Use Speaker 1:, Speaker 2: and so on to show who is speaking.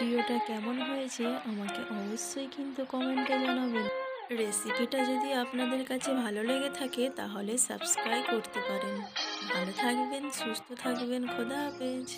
Speaker 1: ভিডিওটা কেমন হয়েছে আমাকে অবশ্যই কিন্তু কমেন্টে জানাবেন। রেসিপিটা যদি আপনাদের কাছে ভালো লেগে থাকে তাহলে সাবস্ক্রাইব করতে পারেন। ভালো থাকবেন, সুস্থ থাকবেন, খোদা হাফেজ।